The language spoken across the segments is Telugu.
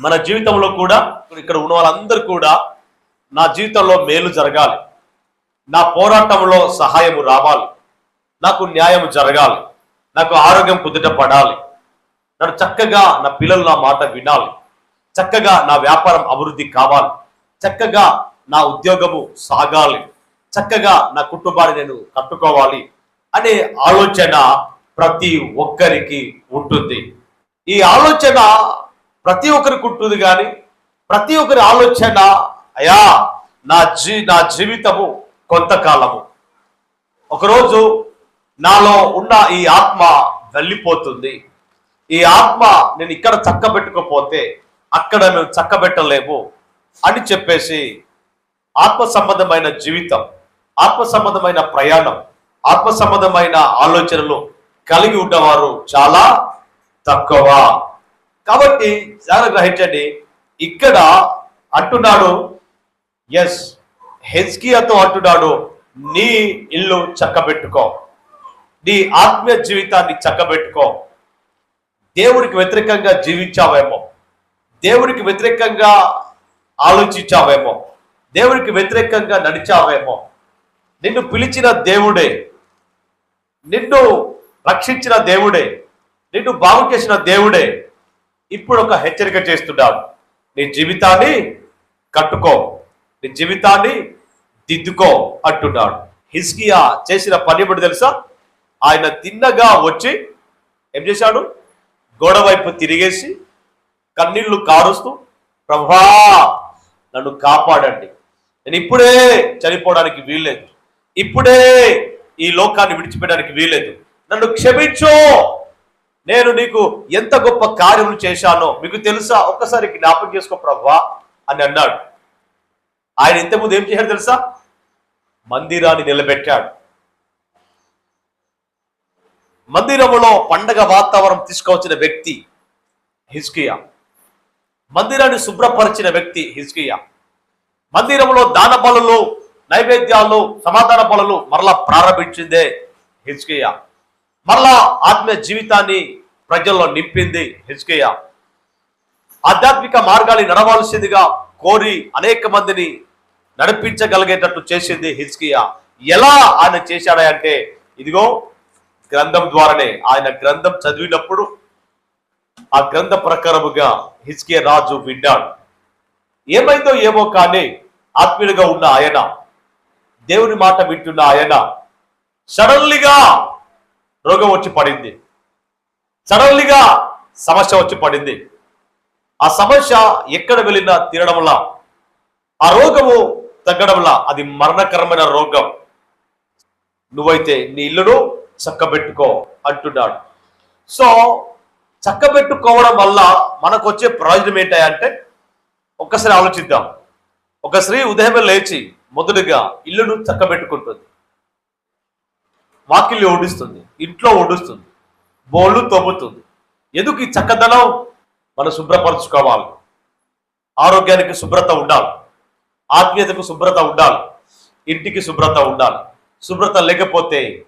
మన జీవితంలో కూడా ఇక్కడ ఉన్న వాళ్ళందరూ కూడా నా జీవితంలో మేలు జరగాలి. నా పోరాటంలో సహాయము రావాలి. నాకు న్యాయం జరగాలి. నాకు ఆరోగ్యం కుదుట పడాలి. నన్ను చక్కగా నా పిల్లలు నా మాట వినాలి. చక్కగా నా వ్యాపారం అభివృద్ధి కావాలి. చక్కగా నా ఉద్యోగము సాగాలి. చక్కగా నా కుటుంబాన్ని నేను కట్టుకోవాలి అనే ఆలోచన ప్రతి ఒక్కరికి ఉంటుంది. ఈ ఆలోచన ప్రతి ఒక్కరికి ఉంటుంది కానీ ప్రతి ఒక్కరి ఆలోచన అయా నా జీ నా జీవితము కొంతకాలము. ఒకరోజు నాలో ఉన్న ఈ ఆత్మ వెళ్ళిపోతుంది. ఈ ఆత్మ నేను ఇక్కడ చక్కబెట్టుకోపోతే అక్కడ మేము చక్కబెట్టలేము అని చెప్పేసి ఆత్మ సంబంధమైన జీవితం ఆత్మ సంబంధమైన ప్రయాణం ఆత్మ సంబంధమైన ఆలోచనలు కలిగి ఉన్నవారు చాలా తక్కువ. కాబట్టి జాగ్రత్త గ్రహించండి ఇక్కడ అంటున్నాడు ఎస్ హెజ్కియాతో అంటున్నాడు నీ ఇల్లు చక్కబెట్టుకో. నీ ఆత్మీయ జీవితాన్ని చక్కబెట్టుకో. దేవుడికి వ్యతిరేకంగా జీవించావేమో. దేవుడికి వ్యతిరేకంగా ఆలోచించావేమో. దేవుడికి వ్యతిరేకంగా నడిచావేమో. నిన్ను పిలిచిన దేవుడే. నిన్ను రక్షించిన దేవుడే. నిన్ను బాగు చేసిన దేవుడే. ఇప్పుడు ఒక హెచ్చరిక చేస్తున్నాడు నీ జీవితాన్ని కట్టుకో. నీ జీవితాన్ని దిద్దుకో అంటున్నాడు. హిస్కియా చేసిన పని ఇప్పుడు తెలుసా? ఆయన తిన్నగా వచ్చి ఏం చేశాడు? గోడ వైపు తిరిగేసి కన్నీళ్ళు కారుస్తూ ప్రభా నన్ను కాపాడండి. నేను ఇప్పుడే చనిపోవడానికి వీల్లేదు. ఇప్పుడే ఈ లోకాన్ని విడిచిపెట్టడానికి వీల్లేదు. నన్ను క్షమించో. నేను నీకు ఎంత గొప్ప కార్యములు చేశానో మీకు తెలుసా? ఒక్కసారి జ్ఞాపకం చేసుకో ప్రభా అని అన్నాడు. ఆయన ఇంతకుముందు ఏం చేశాడు తెలుసా? మందిరాన్ని నిలబెట్టాడు. మందిరములో పండగ వాతావరణం తీసుకొచ్చిన వ్యక్తి హిజ్కియా. మందిరాన్ని శుభ్రపరిచిన వ్యక్తి హిజ్కియా. మందిరంలో దాన బలులు నైవేద్యాలు సమాధాన బలులు మరలా ప్రారంభించిందే హిజ్కియా. మరలా ఆత్మీయ జీవితాన్ని ప్రజల్లో నింపింది హిజ్కియా. ఆధ్యాత్మిక మార్గాన్ని నడవాల్సిందిగా కోరి అనేక మందిని నడిపించగలిగేటట్టు చేసింది హిజ్కియా. ఎలా ఆయన చేశాడా అంటే ఇదిగో గ్రంథం ద్వారానే ఆయన గ్రంథం చదివినప్పుడు ఆ గ్రంథ ప్రకారముగా హిజ్కియా రాజు విన్నాడు. ఏమైందో ఏమో కానీ ఆత్మీయులుగా ఉన్న ఆయన దేవుని మాట వింటున్న ఆయన సడన్లీగా రోగం వచ్చి పడింది. సడన్లీగా సమస్య వచ్చి పడింది. ఆ సమస్య ఎక్కడ వెళ్ళినా తీరడంలా ఆ రోగము తగ్గడంలా అది మరణకరమైన రోగం. నువ్వైతే నీ ఇల్లును చక్కబెట్టుకో అంటున్నాడు. సో చక్కబెట్టుకోవడం వల్ల మనకు వచ్చే ప్రయోజనం ఏంటంటే ఒక్కసారి ఆలోచిద్దాం. ఒక స్త్రీ ఉదయమే లేచి మొదలుగా ఇల్లును చక్కబెట్టుకుంటుంది. వాకిల్ని ఓడిస్తుంది ఇంట్లో ఓడిస్తుంది బోళ్ళు తోముతుంది ఎందుకు ఈ చక్కదనం? మనం శుభ్రపరచుకోవాలి. ఆరోగ్యానికి శుభ్రత ఉండాలి. ఆత్మీయతకు శుభ్రత ఉండాలి. ఇంటికి శుభ్రత ఉండాలి. శుభ్రత లేకపోతే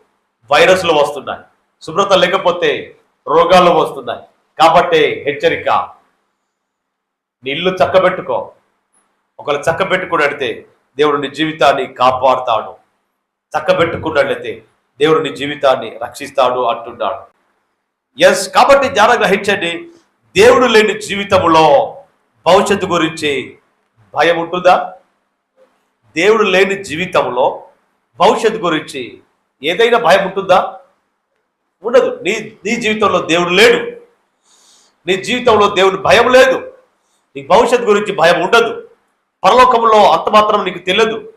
వైరస్లు వస్తున్నాయి. శుభ్రత లేకపోతే రోగాలు వస్తున్నాయి. కాబట్టి హెచ్చరిక నీళ్ళు చక్కబెట్టుకో. ఒకళ్ళు చక్కబెట్టుకున్నట్లయితే దేవుడు నీ జీవితాన్ని కాపాడుతాడు. చక్కబెట్టుకున్నట్లయితే దేవుడు నీ జీవితాన్ని రక్షిస్తాడు అంటున్నాడు. ఎస్ కాబట్టి జ్ఞానం గ్రహించండి దేవుడు లేని జీవితంలో భవిష్యత్తు గురించి భయం ఉంటుందా? దేవుడు లేని జీవితంలో భవిష్యత్తు గురించి ఏదైనా భయం ఉంటుందా? ఉండదు. నీ నీ జీవితంలో దేవుడు లేడు. నీ జీవితంలో దేవుడు భయం లేదు. నీ భవిష్యత్తు గురించి భయం ఉండదు. పరలోకంలో అంత మాత్రం నీకు తెలియదు.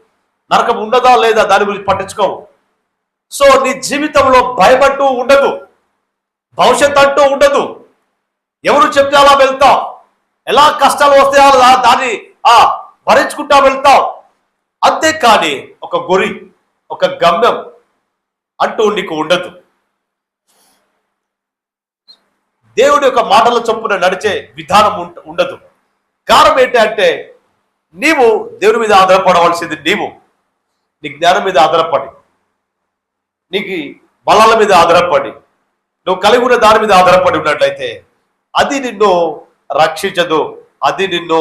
నరకం ఉండదా లేదా దాని గురించి పట్టించుకోవు. సో నీ జీవితంలో భయపడుతూ ఉండదు. భవిష్యత్తు అంటూ ఉండదు. ఎవరు చెప్తే అలా వెళ్తావు ఎలా కష్టాలు వస్తే అలా దాన్ని ఆ భరించుకుంటా వెళ్తావు అంతేకాని ఒక గురి ఒక గమ్యం అంటూ నీకు ఉండదు. దేవుడి యొక్క మాటల చొప్పున నడిచే విధానం ఉండదు. కారణం ఏంటి అంటే నీవు దేవుని మీద ఆధారపడవలసింది నీవు. నీ జ్ఞానం మీద ఆధారపడి. నీకు బలాల మీద ఆధారపడి. నువ్వు కలిగి ఉన్న దాని మీద ఆధారపడి ఉన్నట్లయితే అది నిన్ను రక్షించదు. అది నిన్ను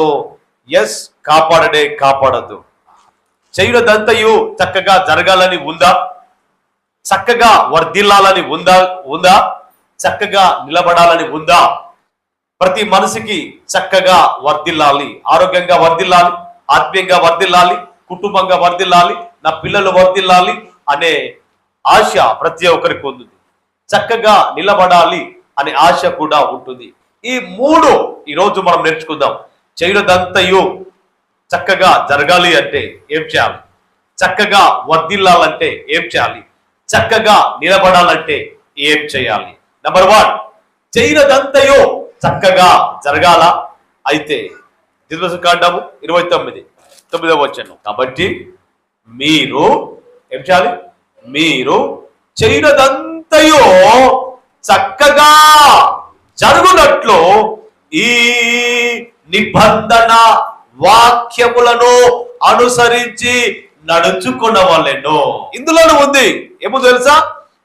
ఎస్ కాపాడనే కాపాడదు. చేయునదంతయు చక్కగా జరగాలని ఉందా? చక్కగా వర్ధిల్లాలని ఉందా? ఉందా? చక్కగా నిలబడాలని ఉందా? ప్రతి మనిషికి చక్కగా వర్ధిల్లాలి. ఆరోగ్యంగా వర్ధిల్లాలి ఆత్మీయంగా వర్ధిల్లాలి కుటుంబంగా వర్ధిల్లాలి నా పిల్లలు వర్ధిల్లాలి అనే ఆశ ప్రతి ఒక్కరికి ఉంది. చక్కగా నిలబడాలి అనే ఆశ కూడా ఉంటుంది. ఈ మూడు ఈరోజు మనం నేర్చుకుందాం. చేయనదంతయు చక్కగా జరగాలి అంటే ఏం చేయాలి? చక్కగా వర్దిల్లాలంటే ఏం చేయాలి? చక్కగా నిలబడాలంటే ఏం చేయాలి? నెంబర్ వన్ చేయనదంతయో చక్కగా జరగాల. అయితే కాండము ఇరవై తొమ్మిది తొమ్మిదవ వచ్చాను కాబట్టి మీరు ఏం చేయాలి? మీరు చేయనదంతయో చక్కగా జరుగునట్లు ఈ నిబంధన వాక్యములను అనుసరించి నడుచుకున్న వాళ్ళెన్నో ఇందులోనే ఉంది. ఏమో తెలుసా?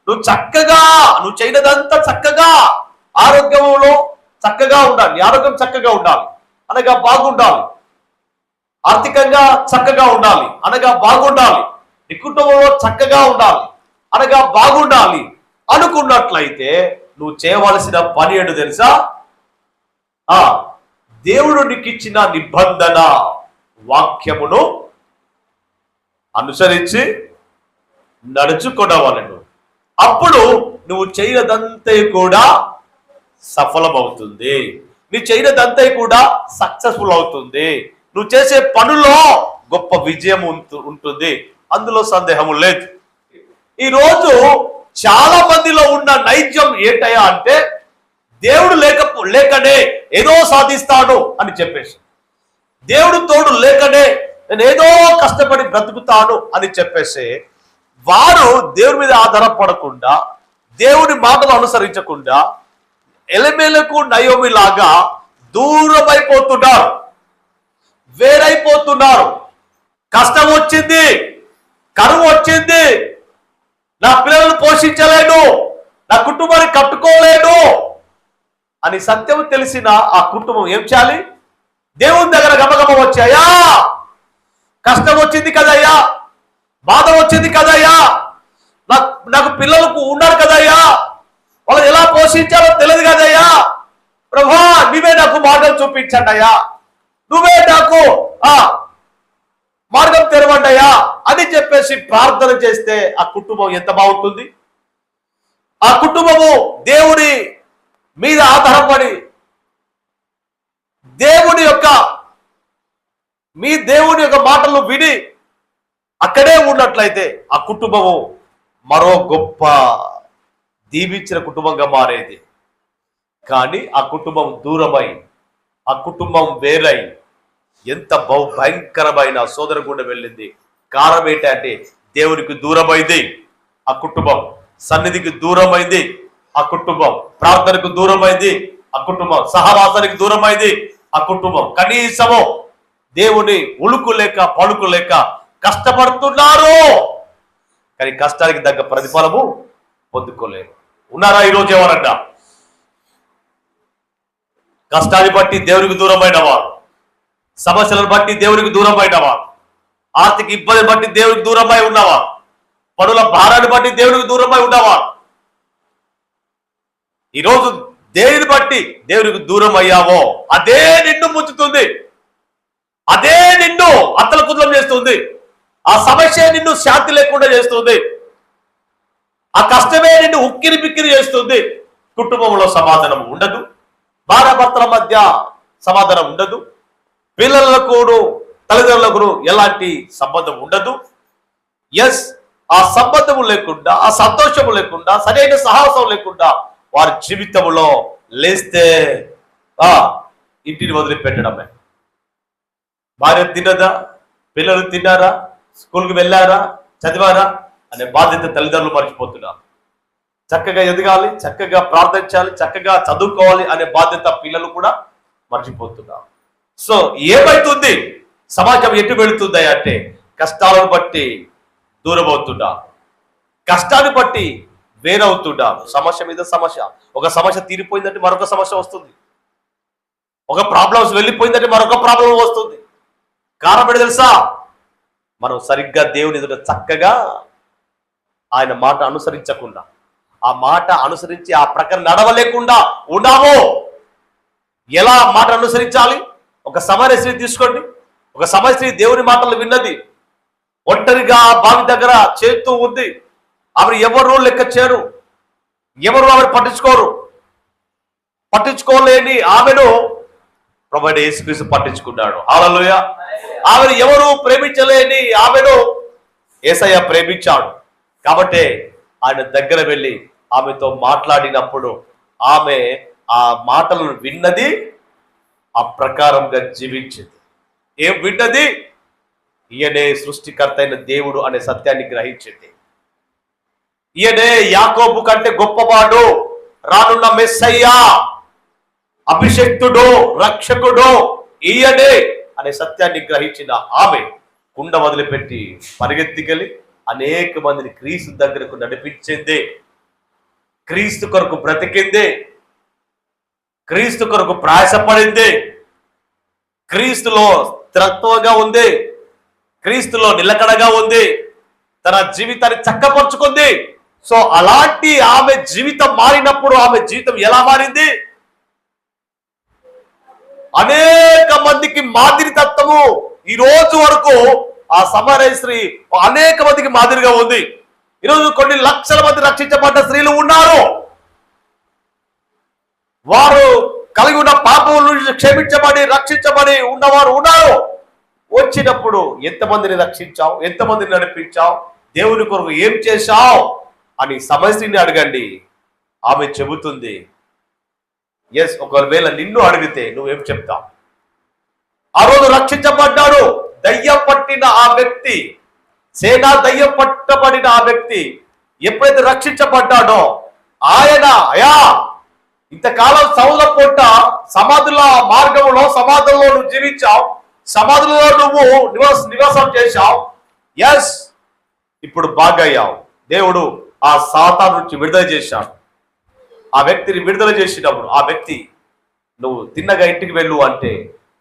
నువ్వు చక్కగా నువ్వు చేయనదంతా చక్కగా ఆరోగ్యంలో చక్కగా ఉండాలి. ఆరోగ్యం చక్కగా ఉండాలి. అనగా బాగుండాలి. ఆర్థికంగా చక్కగా ఉండాలి. అనగా బాగుండాలి. నీ కుటుంబంలో చక్కగా ఉండాలి. అనగా బాగుండాలి. అనుకున్నట్లయితే నువ్వు చేయవలసిన పని ఏంటో తెలుసా? ఆ దేవుడు నీకిచ్చిన నిబంధన వాక్యమును అనుసరించి నడుచుకోవడం అప్పుడు నువ్వు చేయనదంతా కూడా సఫలమవుతుంది. నీ చేయనదంతా కూడా సక్సెస్ఫుల్ అవుతుంది. నువ్వు చేసే పనుల్లో గొప్ప విజయం ఉంటుంది. అందులో సందేహం లేదు. ఈరోజు చాలా మందిలో ఉన్న నైజం ఏంటయా అంటే దేవుడు లేక లేకనే ఏదో సాధిస్తాడు అని చెప్పేసి. దేవుడు తోడు లేకనే నేను ఏదో కష్టపడి బ్రతుకుతాను అని చెప్పేసి వారు దేవుడి మీద ఆధారపడకుండా దేవుడి మాటలు అనుసరించకుండా ఎలమేలకు నయోమి లాగా దూరమైపోతున్నారు. వేరైపోతున్నారు. కష్టం వచ్చింది కరువు వచ్చింది నా పిల్లలను పోషించలేను నా కుటుంబాన్ని కట్టుకోలేను అని సత్యం తెలిసిన ఆ కుటుంబం ఏం చేయాలి? దేవుని దగ్గర గమగమ వచ్చాయా కష్టం వచ్చింది కదయ్యా బాధ వచ్చింది కదయ్యా నాకు నాకు పిల్లలకు ఉన్నారు కదయ్యా వాళ్ళని ఎలా పోషించాలో తెలియదు కదయ్యా ప్రభా నువ్వే నాకు మార్గం చూపించండి అయ్యా నువ్వే నాకు ఆ మార్గం తెరవండి అని చెప్పేసి ప్రార్థన చేస్తే ఆ కుటుంబం ఎంత బాగుంటుంది? ఆ కుటుంబము దేవుడి మీద ఆధారపడి దేవుడి యొక్క మీ దేవుడి యొక్క మాటలు విని అక్కడే ఉన్నట్లయితే ఆ కుటుంబము మరో గొప్ప దీవించిన కుటుంబంగా మారేది. కానీ ఆ కుటుంబం దూరమై ఆ కుటుంబం వేరై ఎంత బహు భయంకరమైన సోదర గుండె వెళ్ళింది. కారణం ఏంటంటే దేవునికి దూరమైంది ఆ కుటుంబం. సన్నిధికి దూరమైంది ఆ కుటుంబం. ప్రార్థనకు దూరమైంది ఆ కుటుంబం. సహవాసానికి దూరమైంది ఆ కుటుంబం. కనీసము దేవుని ఉలుకు లేక పలుకు లేక కష్టపడుతున్నారు కానీ కష్టానికి తగ్గ ప్రతిఫలము పొందుకోలేరు ఉన్నారా ఈరోజు ఎవరన్నా? కష్టాన్ని బట్టి దేవునికి దూరమైన వారు. సమస్యలను బట్టి దేవునికి దూరమైన వారు ఆర్థిక ఇబ్బంది బట్టి దేవునికి దూరమై ఉన్నావా? పనుల భారాన్ని బట్టి దేవునికి దూరమై ఉన్నావా? ఈరోజు దేనిని బట్టి దేవునికి దూరం అయ్యావో? అదే నిన్ను ముంచుతుంది. అదే నిన్ను అత్తల కుదలం చేస్తుంది. ఆ సమస్య నిన్ను శాంతి లేకుండా చేస్తుంది. ఆ కష్టమే నిన్ను ఉక్కిరి బిక్కిరి చేస్తుంది. కుటుంబంలో సమాధానం ఉండదు. భార్యాభర్తల మధ్య సమాధానం ఉండదు. పిల్లలకు తల్లిదండ్రులకు ఎలాంటి సంబంధం ఉండదు. ఎస్ ఆ సంబంధము లేకుండా ఆ సంతోషము లేకుండా సరైన సాహసం లేకుండా వారి జీవితంలో లేస్తే ఆ ఇంటిని వదిలిపెట్టడమే. భార్య తిన్నదా? పిల్లలు తిన్నారా? స్కూల్కి వెళ్ళారా? చదివారా? అనే బాధ్యత తల్లిదండ్రులు మర్చిపోతున్నారు. చక్కగా ఎదగాలి చక్కగా ప్రార్థించాలి చక్కగా చదువుకోవాలి అనే బాధ్యత పిల్లలు కూడా మర్చిపోతున్నారు. సో ఏమైతుంది? సమాజం ఎటు వెళుతుంది అంటే కష్టాలను బట్టి దూరం అవుతుండా కష్టాన్ని బట్టి వేరవుతుండా సమస్య మీద సమస్య. ఒక సమస్య తీరిపోయిందంటే మరొక సమస్య వస్తుంది. ఒక ప్రాబ్లమ్స్ వెళ్ళిపోయిందంటే మరొక ప్రాబ్లం వస్తుంది. కారణం ఏంటి తెలుసా? మనం సరిగ్గా దేవుని ఎదుట చక్కగా ఆయన మాట అనుసరించకుండా ఆ మాట అనుసరించి ఆ ప్రకారం నడవలేకుండా ఉన్నాము ఎలా మాట అనుసరించాలి? ఒక సమయ స్త్రీ తీసుకోండి. ఒక సమయ స్త్రీ దేవుని మాటలు విన్నది. ఒంటరిగా ఆ బావి దగ్గర చేస్తూ ఉంది. ఆమె ఎవరు లెక్క చేయరు ఎవరు ఆమెను పట్టించుకోరు? పట్టించుకోలేని ఆమెను ప్రభుడు యేసుక్రీస్తు పట్టించుకున్నాడు. ఆలలోయ ఆమెను ఎవరు ప్రేమించలేని ఆమెను ఏసయ్య ప్రేమించాడు. కాబట్టి ఆయన దగ్గర వెళ్ళి ఆమెతో మాట్లాడినప్పుడు ఆమె ఆ మాటలను విన్నది. ఆ ప్రకారంగా జీవించింది. ఏం విన్నది ఈయనే సృష్టికర్త అయిన దేవుడు అనే సత్యాన్ని గ్రహించింది. ఈయనే యాకోబు కంటే గొప్పవాడు రానున్న మెస్సయ్యా అభిషక్తుడు రక్షకుడు ఈయనే అనే సత్యాన్ని గ్రహించిన ఆమె కుండ వదిలిపెట్టి పరిగెత్తికెళ్ళి అనేక మందిని క్రీస్తు దగ్గరకు నడిపించింది. క్రీస్తు కొరకు బ్రతికింది. క్రీస్తు కొరకు ప్రయాసపడింది. క్రీస్తులో స్థిరత్వంగా ఉంది. క్రీస్తులో నిలకడగా ఉంది. తన జీవితాన్ని చక్కపరుచుకుంది. సో అలాంటి ఆమె జీవితం మారినప్పుడు ఆమె జీవితం ఎలా మారింది? అనేక మందికి మాదిరి తత్వము ఈ రోజు వరకు ఆ సమరేశ్రీ అనేక మందికి మాదిరిగా ఉంది. ఈరోజు కొన్ని లక్షల మంది రక్షించబడ్డ స్త్రీలు ఉన్నారు. వారు కలిగి ఉన్న పాపం నుంచి క్షమించబడి రక్షించబడి ఉన్నవారు ఉన్నారు. వచ్చినప్పుడు ఎంతమందిని రక్షించావు? ఎంతమందిని నడిపించావు? దేవుని కొరకు ఏం చేశావు? అని సమస్యని అడగండి. ఆమె చెబుతుంది ఎస్ ఒకవేళ నిన్ను అడిగితే నువ్వేం చెప్తావు? ఆ రోజు రక్షించబడ్డాడు. దయ్యం పట్టిన ఆ వ్యక్తి సేనా దయ్యం పట్టబడిన ఆ వ్యక్తి ఎప్పుడైతే రక్షించబడ్డాడో ఆయన అయా ఇంతకాలం సౌల పొట్ట సమాధుల మార్గంలో సమాధుల్లో నువ్వు జీవించావు. సమాధులలో నువ్వు నివాస నివాసం చేశావు. ఎస్ ఇప్పుడు బాగయ్యావు. దేవుడు ఆ సాతా నుంచి విడుదల చేశాడు. ఆ వ్యక్తిని విడుదల చేసినప్పుడు ఆ వ్యక్తి నువ్వు తిన్నగా ఇంటికి వెళ్ళు అంటే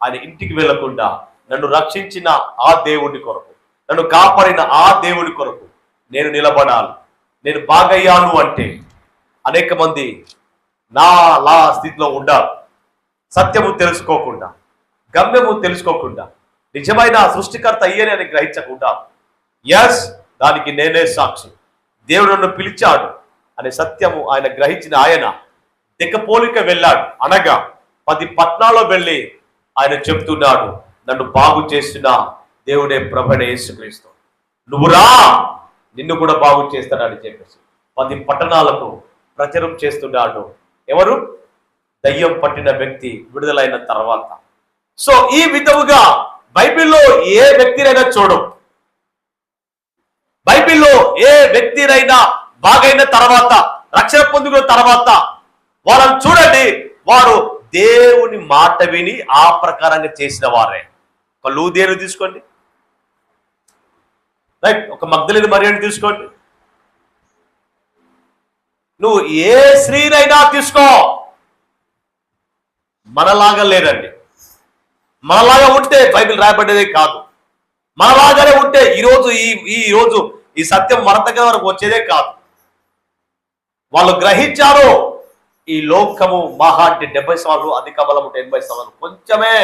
ఆయన ఇంటికి వెళ్ళకుండా నన్ను రక్షించిన ఆ దేవుడి కొరకు నన్ను కాపాడిన ఆ దేవుడి కొరకు నేను నిలబడాలి. నేను బాగయ్యాను అంటే అనేక మంది నా లా స్థితిలో ఉండాలి. సత్యము తెలుసుకోకుండా గమ్యము తెలుసుకోకుండా నిజమైన సృష్టికర్త అయ్యని అని గ్రహించకుండా ఎస్ దానికి నేనే సాక్షి. దేవుడు నన్ను పిలిచాడు అనే సత్యము ఆయన గ్రహించిన ఆయన దిక్కపోలిక వెళ్ళాడు అనగా పది పట్నాల్లో వెళ్ళి ఆయన చెప్తున్నాడు నన్ను బాగు చేసిన దేవుడే ప్రభనే యేసుక్రీస్తు. నువ్వు రా నిన్ను కూడా బాగు చేస్తాడని చెప్పేసి పది పట్టణాలకు ప్రచారం చేస్తున్నాడు ఎవరు? దయ్యం పట్టిన వ్యక్తి విడుదలైన తర్వాత. సో ఈ విధముగా బైబిల్లో ఏ వ్యక్తినైనా చూడు బైబిల్లో ఏ వ్యక్తినైనా బాగైన తర్వాత రక్షణ పొందుకున్న తర్వాత వాళ్ళని చూడండి వారు దేవుని మాట విని ఆ ప్రకారంగా చేసిన వారే. ఒక లూదేరు తీసుకోండి. రైట్? ఒక మగ్ధలేని మరియని తీసుకోండి. నువ్వు ఏ స్త్రీనైనా తీసుకో. మనలాగా లేరండి మనలాగా ఉంటే బైబిల్ రాయబడ్డదే కాదు. మనలాగానే ఉంటే ఈరోజు ఈ ఈ రోజు ఈ సత్యం మన వరకు వచ్చేదే కాదు. వాళ్ళు గ్రహించారు ఈ లోకము మహా అంటే డెబ్బై సవాళ్ళు అధిక బలం ఉంటే ఎనభై సవాళ్ళు కొంచెమే.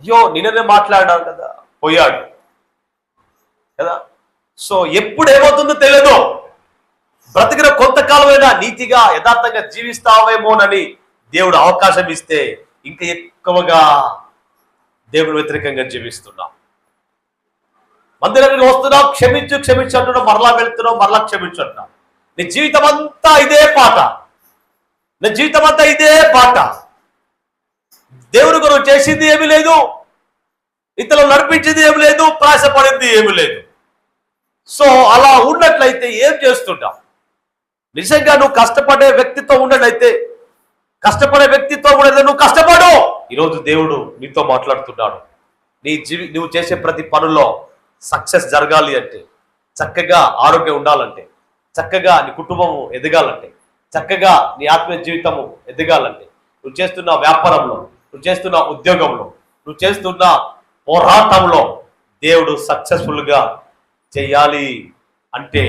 అయ్యో నిన్ననే మాట్లాడాడు కదా. పోయాడు. కదా? సో ఎప్పుడు ఏమవుతుందో తెలియదు బ్రతికిన కొంతకాలమైనా నీతిగా యథార్థంగా జీవిస్తావేమోనని దేవుడు అవకాశం ఇస్తే ఇంకా ఎక్కువగా దేవుడు వ్యతిరేకంగా జీవిస్తున్నాం. మందిరానికి వస్తున్నావు క్షమించు క్షమించు అంటున్నాం మరలా వెళ్తున్నావు మరలా క్షమించు అంటున్నాం. నీ జీవితం అంతా ఇదే పాట. నీ జీవితం అంతా ఇదే పాట. దేవుడు గురువు చేసింది ఏమీ లేదు. ఇతరులు నడిపించింది ఏమి లేదు ప్రాసపడింది ఏమి లేదు. సో అలా ఉన్నట్లయితే ఏం చేస్తుంటాం? నిజంగా నువ్వు కష్టపడే వ్యక్తితో ఉండడైతే కష్టపడే వ్యక్తితో ఉండదు నువ్వు కష్టపడు. ఈరోజు దేవుడు నీతో మాట్లాడుతున్నాడు. నీ జీవి నువ్వు చేసే ప్రతి పనుల్లో సక్సెస్ జరగాలి అంటే చక్కగా ఆరోగ్యం ఉండాలంటే చక్కగా నీ కుటుంబము ఎదగాలంటే చక్కగా నీ ఆత్మీయ జీవితము ఎదగాలంటే నువ్వు చేస్తున్న వ్యాపారంలో నువ్వు చేస్తున్న ఉద్యోగంలో నువ్వు చేస్తున్న పోరాటంలో దేవుడు సక్సెస్ఫుల్గా చేయాలి అంటే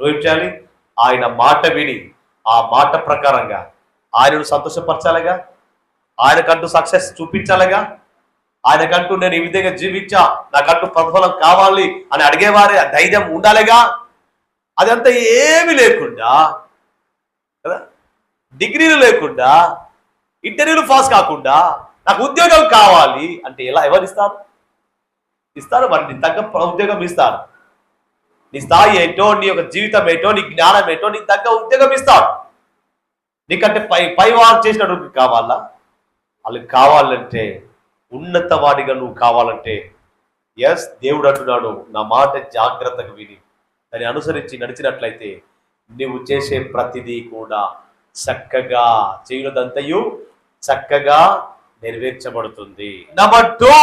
నువ్వేం చేయాలి? ఆయన మాట విని ఆ మాట ప్రకారంగా ఆయనను సంతోషపరచాలిగా ఆయనకంటూ సక్సెస్ చూపించాలిగా ఆయనకంటూ నేను ఈ విధంగా జీవించా నాకంటూ ప్రతిఫలం కావాలి అని అడిగేవారే ఆ ధైర్యం ఉండాలిగా? అదంతా ఏమి లేకుండా కదా? డిగ్రీలు లేకుండా ఇంటర్వ్యూలు పాస్ కాకుండా నాకు ఉద్యోగం కావాలి అంటే ఎలా ఎవరిస్తారు? ఇస్తారు మరి తగ్గ ప్ర- ఉద్యోగం ఇస్తారు. నీ స్థాయి ఏంటో నీ యొక్క జీవితం ఏంటో నీ జ్ఞానం ఏంటో నీ తగ్గ ఉద్యోగం ఇస్తాడు. నీకంటే పై పై వాళ్ళు చేసినట్టు కావాలా? వాళ్ళకి కావాలంటే ఉన్నతవాడిగా నువ్వు కావాలంటే ఎస్ దేవుడు అంటున్నాడు నా మాట జాగ్రత్తగా విని. దాన్ని అనుసరించి నడిచినట్లయితే నువ్వు చేసే ప్రతిదీ కూడా చక్కగా చేయనదంతయు చక్కగా నెరవేర్చబడుతుంది. నెంబర్ టూ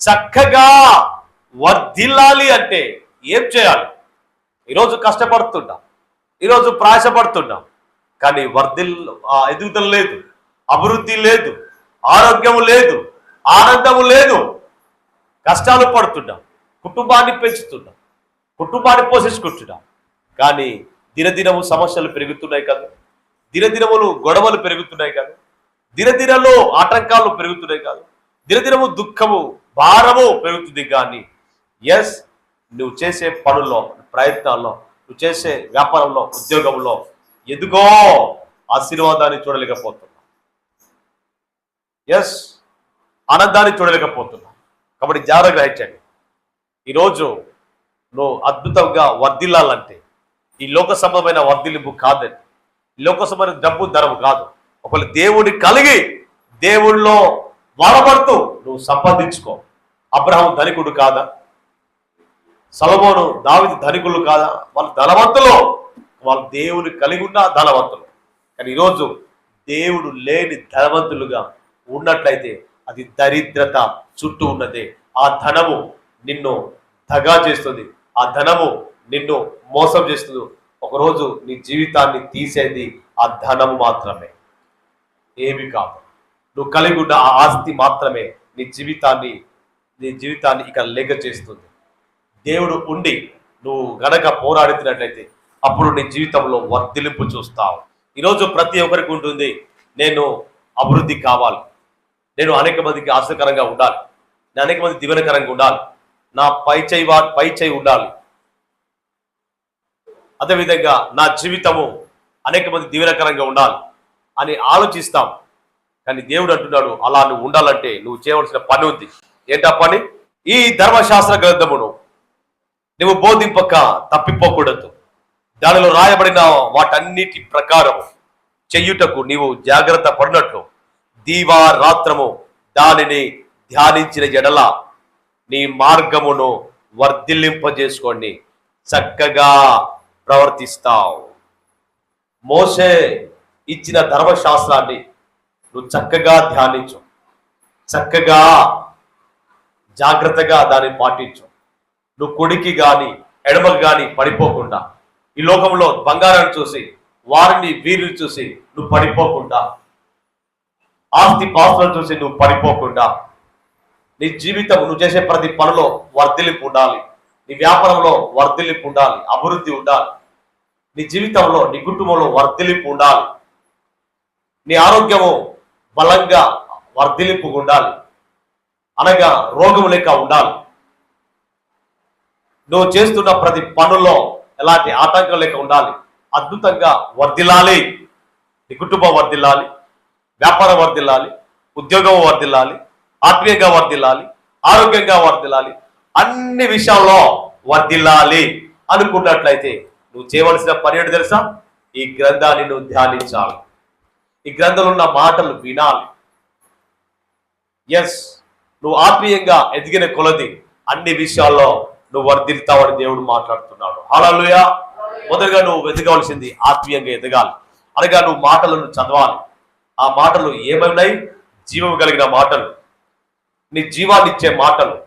చక్కగా వర్ధిల్లాలి అంటే ఏం చేయాలి? ఈరోజు కష్టపడుతున్నాం ఈరోజు ప్రయాసపడుతున్నాం కానీ వర్ధిల్ ఎదుగుదల లేదు అభివృద్ధి లేదు ఆరోగ్యము లేదు ఆనందము లేదు. కష్టాలు పడుతున్నాం కుటుంబాన్ని పెంచుతున్నాం కుటుంబాన్ని పోషించుకుంటున్నాం కానీ దినదినము సమస్యలు పెరుగుతున్నాయి కదా దినదినములు గొడవలు పెరుగుతున్నాయి కదా దినదినలో ఆటంకాలు పెరుగుతున్నాయి కాదు దినదినము దుఃఖము భారము పెరుగుతుంది కానీ ఎస్ నువ్వు చేసే పనుల్లో ప్రయత్నాల్లో నువ్వు చేసే వ్యాపారంలో ఉద్యోగంలో ఎదుగో ఆశీర్వాదాన్ని చూడలేకపోతున్నావు. ఎస్ ఆనందాన్ని చూడలేకపోతున్నావు. కాబట్టి జాగ్రత్త గ్రహించండి. ఈరోజు నువ్వు అద్భుతంగా వర్ధిల్లాలంటే ఈ లోక సంబంధమైన వర్ధిల్లింపు కాదండి. ఈ లోక సంబంధమైన డబ్బు ధరము కాదు. ఒకవేళ దేవుడిని కలిగి దేవుళ్ళో వాడబడుతూ నువ్వు సంపాదించుకో. అబ్రహం ధనికుడు కాదా? సలమోను దావిది ధనికులు కాదా? వాళ్ళు ధనవంతులు. వాళ్ళు దేవుని కలిగి ఉన్న ధనవంతులు. కానీ ఈరోజు దేవుడు లేని ధనవంతులుగా ఉన్నట్లయితే అది దరిద్రత చుట్టూ ఉన్నదే. ఆ ధనము నిన్ను దగా చేస్తుంది. ఆ ధనము నిన్ను మోసం చేస్తుంది. ఒకరోజు నీ జీవితాన్ని తీసేది ఆ ధనము మాత్రమే. ఏమి కాదు. నువ్వు కలిగి ఉన్న ఆ ఆస్తి మాత్రమే నీ జీవితాన్ని నీ జీవితాన్ని ఇక లేక చేస్తుంది. దేవుడు ఉండి నువ్వు గనక పోరాడుతున్నట్లయితే అప్పుడు నీ జీవితంలో వర్ధిలింపు చూస్తావు. ఈరోజు ప్రతి ఒక్కరికి ఉంటుంది నేను అభివృద్ధి కావాలి. నేను అనేక మందికి ఆశకరంగా ఉండాలి. నేను అనేక మంది దివనకరంగా ఉండాలి. నా పై చేయి వా పై చేయి ఉండాలి. అదేవిధంగా నా జీవితము అనేక మంది దీవెనకరంగా ఉండాలి అని ఆలోచిస్తాం. కానీ దేవుడు అంటున్నాడు అలా నువ్వు ఉండాలంటే నువ్వు చేయవలసిన పని ఉంది. ఏంటా పని? ఈ ధర్మశాస్త్ర గ్రంథమును నువ్వు బోధింపక తప్పిపోకూడదు. దానిలో రాయబడిన వాటన్నిటి ప్రకారం చెయ్యుటకు నీవు జాగ్రత్త పడినట్లు దీవారాత్రము దానిని ధ్యానించిన ఎడల నీ మార్గమును వర్ధిల్లింపజేసుకోండి చక్కగా ప్రవర్తిస్తావు. మోసే ఇచ్చిన ధర్మశాస్త్రాన్ని నువ్వు చక్కగా ధ్యానించు. చక్కగా జాగ్రత్తగా దాన్ని పాటించు. నువ్వు కుడికి గాని ఎడమకి గాని పడిపోకుండా ఈ లోకంలో బంగారాన్ని చూసి వారిని వీరిని చూసి నువ్వు పడిపోకుండా ఆస్తి పాస్తులను చూసి నువ్వు పడిపోకుండా నీ జీవితం నువ్వు చేసే ప్రతి పనిలో వర్ధిలింపు ఉండాలి. నీ వ్యాపారంలో వర్ధిలింపు ఉండాలి అభివృద్ధి ఉండాలి. నీ జీవితంలో నీ కుటుంబంలో వర్ధిలింపు ఉండాలి. నీ ఆరోగ్యము బలంగా వర్ధిలింపు ఉండాలి. అనగా రోగం లేక ఉండాలి. నువ్వు చేస్తున్న ప్రతి పనుల్లో ఎలాంటి ఆటంకం లేక ఉండాలి. అద్భుతంగా వర్ధిల్లాలి. నీ కుటుంబం వర్ధిల్లాలి. వ్యాపారం వర్ధిల్లాలి. ఉద్యోగం వర్ధిల్లాలి. ఆత్మీయంగా వర్ధిల్లాలి. ఆరోగ్యంగా వర్ధిల్లాలి. అన్ని విషయాల్లో వర్ధిల్లాలి అనుకున్నట్లయితే నువ్వు చేయవలసిన పని ఏంటి తెలుసా? ఈ గ్రంథాన్ని నువ్వు ధ్యానించాలి. ఈ గ్రంథంలో ఉన్న మాటలు వినాలి. ఎస్ నువ్వు ఆత్మీయంగా ఎదిగిన కొలది అన్ని విషయాల్లో నువ్వు వర్ధిల్తావని దేవుడు మాట్లాడుతున్నాడు. హల్లెలూయా. మొదలుగా నువ్వు ఎదగవలసింది ఆత్మీయంగా ఎదగాలి. అనగా నువ్వు మాటలను చదవాలి. ఆ మాటలు ఏమన్నాయి? జీవం కలిగిన మాటలు. నీ జీవాన్ని ఇచ్చే మాటలు.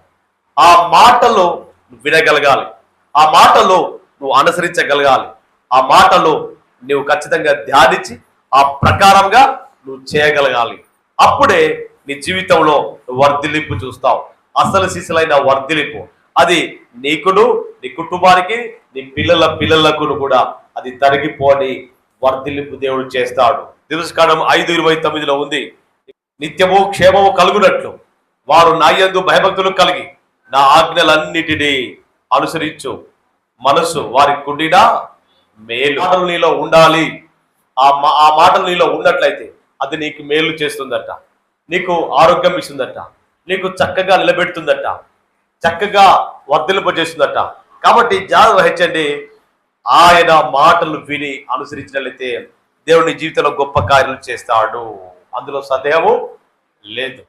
ఆ మాటలు నువ్వు వినగలగాలి. ఆ మాటలు నువ్వు అనుసరించగలగాలి. ఆ మాటలు నువ్వు ఖచ్చితంగా ధ్యానించి ఆ ప్రకారంగా నువ్వు చేయగలగాలి. అప్పుడే నీ జీవితంలో వర్ధిలింపు చూస్తావు. అసలు శిశులైన వర్ధిలింపు అది నీకును నీ కుటుంబానికి నీ పిల్లల పిల్లలకు కూడా అది తరిగిపోని వర్ధిలింపు దేవుడు చేస్తాడు. దివసకాలం ఐదు ఇరవై తొమ్మిదిలో ఉంది. నిత్యము క్షేమము కలుగునట్లు. వారు నాయందు భయభక్తులు కలిగి నా ఆజ్ఞలన్నిటినీ అనుసరించు. మనసు వారి కుండినా మేలు. మాటలు నీలో ఉండాలి. ఆ మా ఆ మాటలు నీలో ఉన్నట్లయితే అది నీకు మేలు చేస్తుందట. నీకు ఆరోగ్యం ఇస్తుందట. నీకు చక్కగా నిలబెడుతుందట. చక్కగా వర్ధలింపజేస్తుందట కాబట్టి జాగ్రత్త వహించండి. ఆయన మాటలు విని అనుసరించినట్లయితే దేవుని జీవితంలో గొప్ప కార్యాలు చేస్తాడు. అందులో సందేహము లేదు.